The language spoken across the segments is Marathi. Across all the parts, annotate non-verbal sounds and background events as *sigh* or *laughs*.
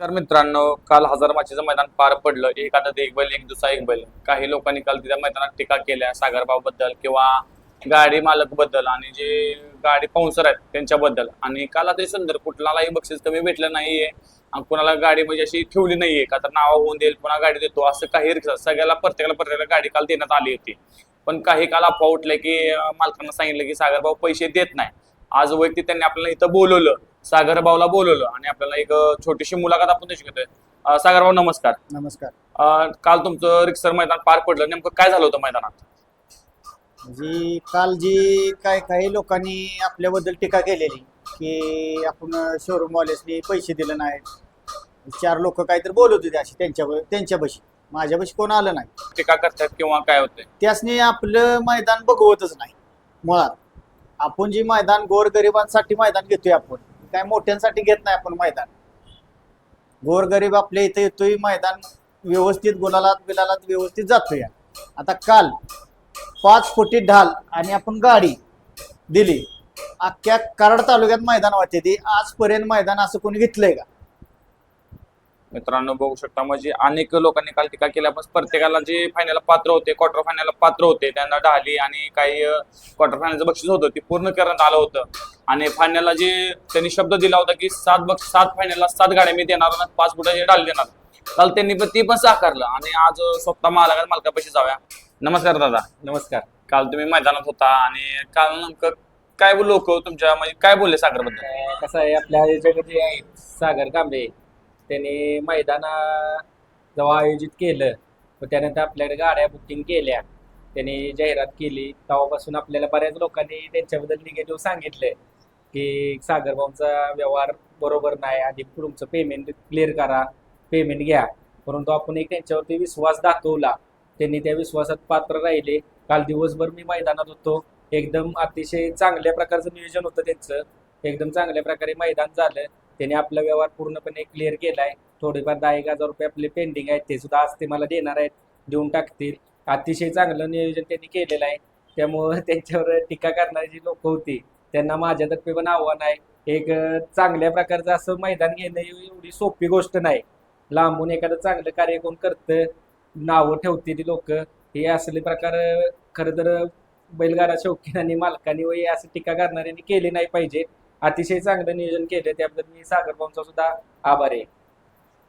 तर मित्रांनो काल हजार माचीचं मैदान पार पडलं. एक आता एक बैल एक दुसरा एक बैल. काही लोकांनी काल त्या मैदानात टीका केल्या सागरभावबद्दल किंवा गाडी मालकबद्दल आणि जे गाडी पाऊन्सर आहेत त्यांच्याबद्दल. आणि काल आता संदर्भ कुठलाही बक्षीस कमी भेटलं नाहीये. आणि कुणाला गाडी म्हणजे अशी ठेवली नाहीये का तर नावा होऊन देईल पुन्हा गाडी देतो असं काही रिक्षा सगळ्याला प्रत्येकाला प्रत्येकाला गाडी काल देण्यात आली होती. पण काही काल अफवा उठले की मालकांना सांगितलं की सागरभाऊ पैसे देत नाही. आज वैयक्तिक त्यांनी आपल्याला इथं बोलवलं. सागरभाऊला बोलवलं आणि आपल्याला एक छोटीशी मुलाखत आपण त्याची घेतोय. अं, सागरभाऊ नमस्कार. नमस्कार. अं, काल तुमचं रिक्सर मैदान पार पडलं. नेमकं काय झालं होतं मैदानात? जी काल जी काय काही लोकांनी आपल्याबद्दल टीका केलेली की आपण शोरूम वाल्यासनी पैसे दिले नाहीत. चार लोक काहीतरी बोलत होते अशी त्यांच्या त्यांच्यापाशी. माझ्यापाशी कोण आलं नाही. टीका करतात किंवा काय होतंय? त्यासनी आपलं मैदान बघवतच नाही. मुळात. आपण जी मैदान गोरगरिबांसाठी मैदान घेतोय आपण काय मोठ्यांसाठी घेत नाही आपण मैदान. गोरगरीब आपल्या इथे येतोय मैदान व्यवस्थित गुलालात बिलालात व्यवस्थित जातोय. आता काल पाच फुटी ढाल आणि आपण गाडी दिली. अख्ख्या कराड तालुक्यात मैदान वाटते ती. आजपर्यंत मैदान असं कोणी घेतलंय का? मित्रांनो बघू शकता म्हणजे अनेक लोकांनी काल टीका केल्या पण प्रत्येकाला जे फायनल पात्र होते क्वार्टर फायनल पात्र होते त्यांना ढाली आणि काही क्वार्टर फायनलचं बक्षीस होतं ते पूर्ण करण्यात आलं होतं. आणि फायनलला जे त्यांनी शब्द दिला होता की सात बक्ष सात फायनलला सात गाड्या मी देणार आणि पाच फुटाचे ढाल देणार. काल त्यांनी पण ती पण साकारलं. आणि आज स्वतः मालका मालकापाशी जाऊया. नमस्कार दादा. नमस्कार. काल तुम्ही मैदानात होता आणि काल नेमकं काय लोक तुमच्या म्हणजे काय बोलले सागरबद्दल? कसं आहे आपल्या याच्याकडे जे सागर कांबळे त्यांनी मैदान जेव्हा आयोजित केलं व त्यानंतर आपल्याकडे गाड्या बुकिंग केल्या. त्यांनी जाहिरात केली. तेव्हापासून आपल्याला बऱ्याच लोकांनी त्यांच्याबद्दल निगेटिव्ह सांगितलं की सागरभाऊंचा व्यवहार बरोबर नाही आणि तुमचं पेमेंट क्लिअर करा पेमेंट घ्या. परंतु आपण एक त्यांच्यावरती विश्वास दाखवला. त्यांनी त्या विश्वासात पात्र राहिले. काल दिवसभर मी मैदानात होतो. एकदम अतिशय चांगल्या प्रकारचं नियोजन होतं त्यांचं. एकदम चांगल्या प्रकारे मैदान झालं. त्यांनी आपला व्यवहार पूर्णपणे क्लिअर केलाय. थोडेफार दहा एक हजार रुपये आपले पेंडिंग आहेत. ते सुद्धा आज ते मला देणार आहेत. देऊन टाकतील. अतिशय चांगलं नियोजन त्यांनी केलेलं आहे. त्यामुळं *laughs* त्यांच्यावर टीका करणारी जी लोक होती त्यांना माझ्यातर्फे पण आव्हान आहे. एक चांगल्या प्रकारचं असं मैदान घेणं ही एवढी सोपी गोष्ट नाही. लांबून एखादं चांगलं कार्य कोण करतं नावं ठेवते ती लोक. हे असले प्रकार खरं तर बैलगाडा शौकीन आणि मालकांनी व हे असं टीका करणाऱ्यांनी केली नाही पाहिजे. अतिशय चांगलं नियोजन केलं. त्याबद्दल मी सागर सुद्धा आभार आहे.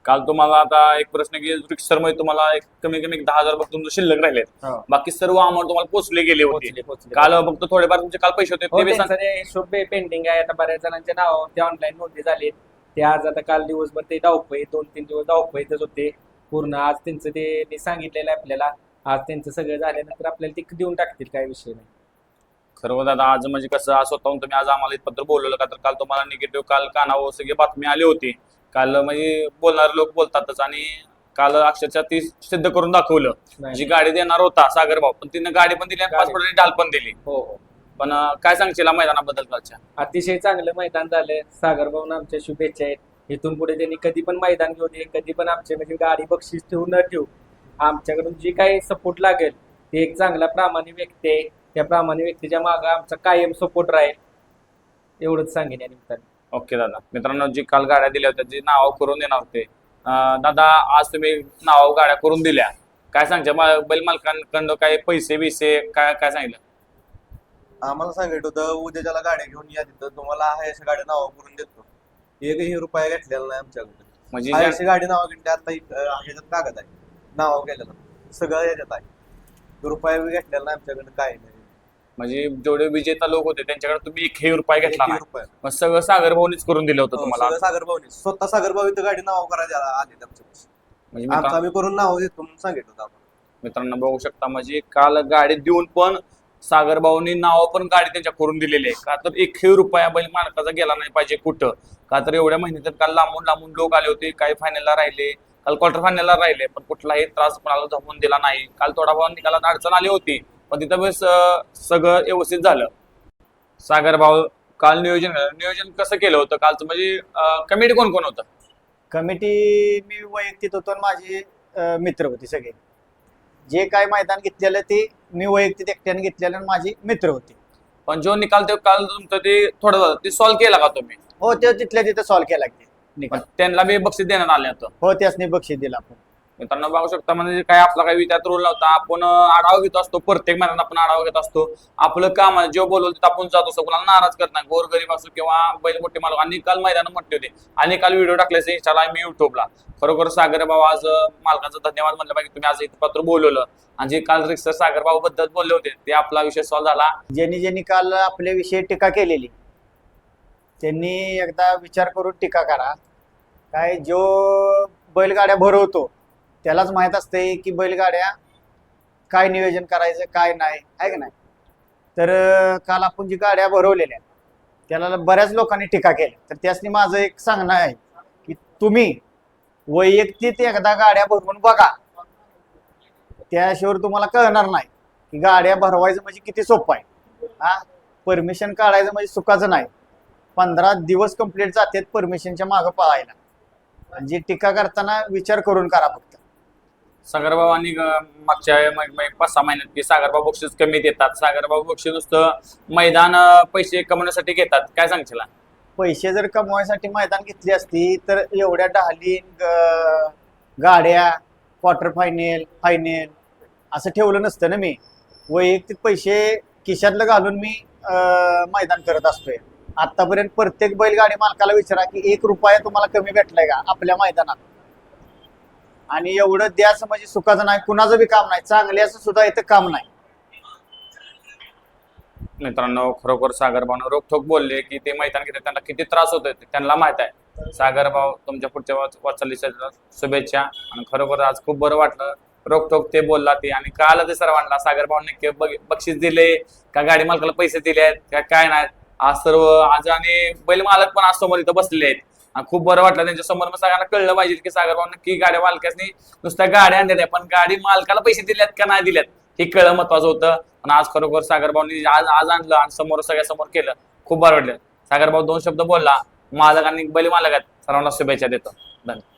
काल तुम्हाला आता एक प्रश्न की रिक्सरमध्ये तुम्हाला एक कमी कमी एक दहा हजार फक्त तुमचे शिल्लक राहिले. हो. बाकी सर्व अमाऊंट तुम्हाला पोचले गेले होते. काल फक्त थोडेफार तुमचे काल पैसे होते हो, ते ते हिशोब पेंडिंग आहे. आता बऱ्याच जणांच्या नावावरती ऑनलाईन नोंदी झाली. ते आज आता काल दिवसभर ते धावपळी दोन तीन दिवस धावपळीतच होते पूर्ण आज त्यांचं ते मी सांगितलेलं आहे आपल्याला. आज त्यांचं सगळं झाल्यानंतर आपल्याला ते देऊन टाकतील काय विषय नाही. खरं दादा आज म्हणजे कसं स्वतःहून तुम्ही आज आम्हाला इथपत्र बोलवलं का? तर काल तुम्हाला निगेटिव्ह काल कानावर सगळी बातमी आली होती. काल म्हणजे बोलणारे लोक बोलतातच आणि काल अक्षरशः ती सिद्ध करून दाखवलं. जी. गाडी देणार होता सागर भाऊ पण तिने गाडी पण दिली आणि पाच. फुटाची ढाल पण दिली. हो हो. पण काय सांगशील मैदानाबद्दल कालच्या? अतिशय चांगलं मैदान झालं सागर भाऊन आमच्या शुभेच्छा आहेत. इथून पुढे त्यांनी कधी पण मैदान घेऊ दे कधी पण आमचे म्हणजे गाडी बक्षीस ठेवू न ठेवू. आमच्याकडून जी काही सपोर्ट लागेल ते एक चांगला प्रामाणिक व्यक्ती आहे. त्या प्रामाणिक व्यक्तीच्या मागे आमचा कायम सपोर्ट राहील एवढंच सांगेन या निमित्ताने. ओके दादा. मित्रांनो जी काल गाड्या दिल्या होत्या जी नाव करून देणार होते. दादा आज तुम्ही नाव गाड्या करून दिल्या. काय सांगते बैल मालकांकडं काय पैसे बिसे काय काय सांगितलं? आम्हाला सांगितलं होतं उद्याच्याला गाड्या घेऊन या तिथं. तुम्हाला आहे अशा गाड्या नाव करून देतो. एकही रुपया घेतलेला नाही आमच्याकडे. म्हणजे अशी गाडी नाव घेतली आता ह्याच्यात कागद आहे. नाव गेलेलं सगळं ह्याच्यात आहे. रुपया घेतलेला नाही आमच्याकडे काय नाही. म्हणजे जेवढे विजेता लोक होते त्यांच्याकडे तुम्ही एकही रुपये घेतला नाही. मग सगळं सागर भाऊनीच करून दिलं होतं हो, तुम्हाला. सगळं सागर भाऊनी स्वतः सागर भाऊ इथं गाडी नाव करायला आले आमच्या म्हणजे मित्रा- आम्ही करून नाव देतो म्हणून सांगितलं होतं आपण. मित्रांनो बघू शकता म्हणजे काल गाडी देऊन पण सागर भाऊनी नाव पण गाडी त्यांच्या करून दिलेली आहे. का तर एकही रुपया बैल मालकाचा गेला नाही पाहिजे कुठं. का तर एवढ्या महिन्यात काल लांबून लांबून लोक आले होते काही फायनलला राहिले. काल क्वार्टर फायनलला राहिले पण कुठलाही त्रास कोणाला जमून दिला नाही. काल थोडाफार निकालात अडचण आली होती. पण तिथं बस सगळं व्यवस्थित झालं. सागर भाऊ काल नियोजन नियोजन कसं केलं होतं कालचं? म्हणजे कमिटी कोण कोण होतं? कमिटी मी वैयक्तिक होतो आणि माझे अं, मित्र होते सगळे. जे काय मैदान घेतलेलं ते मी वैयक्तिक एकट्याने घेतलेलं आणि माझे मित्र होते. पण जो निकाल ते काल तुमचं ते थोडं ते सॉल्व्ह केला का तुम्ही? हो ते तिथल्या तिथे सॉल्व्ह केला की. निकाल पण त्यांना बी बक्षीस देण्यात आलं होतं. हो त्यासनी बक्षीस दिलं आपण. मित्रांनो बघू शकता म्हणजे काय आपला काही विचार रोल नव्हता आपण आढावा घेत असतो प्रत्येक महिन्यात आपण आढावा घेत असतो. आपलं काम आहे जो बोलवलं तिथं आपण जात असतो कुणाला नाराज करत नाही. गोरगरीब असो किंवा बैल मोठे मालक आणि काल मैदान म्हटले होते. आणि काल व्हिडिओ टाकले इंस्टाला मी युट्यूबला खरोखर सागर बाबा आज मालकाचा धन्यवाद म्हणलं पाहिजे. तुम्ही आज इथं पत्र बोलवलं. आणि जे काल रिक्सर सागर बाबा बद्दल बोलले होते ते आपला विषय सॉल्व्ह झाला. ज्यांनी ज्यांनी काल आपल्या विषयी टीका केलेली त्यांनी एकदा विचार करून टीका करा. काय जो बैलगाड्या भरवतो त्यालाच माहीत असते की बैलगाड्या काय नियोजन करायचं काय नाही आहे का नाही? तर काल आपण जी गाड्या भरवलेल्या त्याला बऱ्याच लोकांनी टीका केल्या तर त्यासनी माझं एक सांगणं आहे की तुम्ही वैयक्तिक एकदा गाड्या भरवून बघा. त्याशिवाय तुम्हाला कळणार नाही की गाड्या भरवायचं म्हणजे किती सोपं आहे. हा? परमिशन काढायचं म्हणजे सुखाचं नाही. पंधरा दिवस कंप्लीट जातात परमिशनच्या मागं पळायला. आणि जी टीका करताना विचार करून करा फक्त. सागरबाबांनी मागच्या पाच सहा महिन्यात की सागरबाबा बक्षीस कमी देतात. सागरबाबा बक्षीस नुसतं मैदान पैसे कमवण्यासाठी घेतात. काय सांगशील पैसे जर कमवायसाठी मैदान घेतली असती तर एवढ्या डहाली गाड्या क्वार्टर फायनल फायनल असं ठेवलं नसतं ना मी. वैयक्तिक पैसे खिशातलं घालून मी अं, मैदान करत असतोय. आतापर्यंत प्रत्येक बैलगाडी मालकाला विचारा की एक रुपया तुम्हाला कमी भेटलाय का आपल्या मैदानात? आणि एवढं द्याच म्हणजे सुखाचं नाही कुणाचं बी काम नाही चांगल्याचं सुद्धा इथं काम नाही. मित्रांनो खरोखर सागरभाऊ रोखोक बोलले की ते मैदान घेतात त्यांना किती त्रास होतोय त्यांना माहीत आहे. सागरभाऊ तुमच्या पुढच्या वाच- वाटचालीच्या शुभेच्छा आणि खरोखर आज खूप बरं वाटलं. रोखोक ते बोलला ते आणि कळालं ते सर्वांना सागरभाऊ नक्की बक्षीस दिले का गाडी मालकाला पैसे दिले आहेत का काय नाही. आज सर्व आज आणि बैल मालक पण आज समोर इथं बसलेले आहेत. खूप बरं वाटलं. त्यांच्यासमोर मग सगळ्यांना कळलं पाहिजे की सागरभाऊ नक्की गाड्या मालकाने नुसत्या गाड्या आणलेल्या पण गाडी मालकाला पैसे दिल्यात का नाही दिल्यात हे कळलं महत्वाचं होतं. आणि आज खरोखर सागरभाऊनी आज आज आणलं आणि समोर सगळ्या समोर केलं. खूप बरं वाटलं. सागरभाऊ दोन शब्द बोलला. मालक आणि बैल मालक आहेत. सर्वांना शुभेच्छा देतो. धन्यवाद.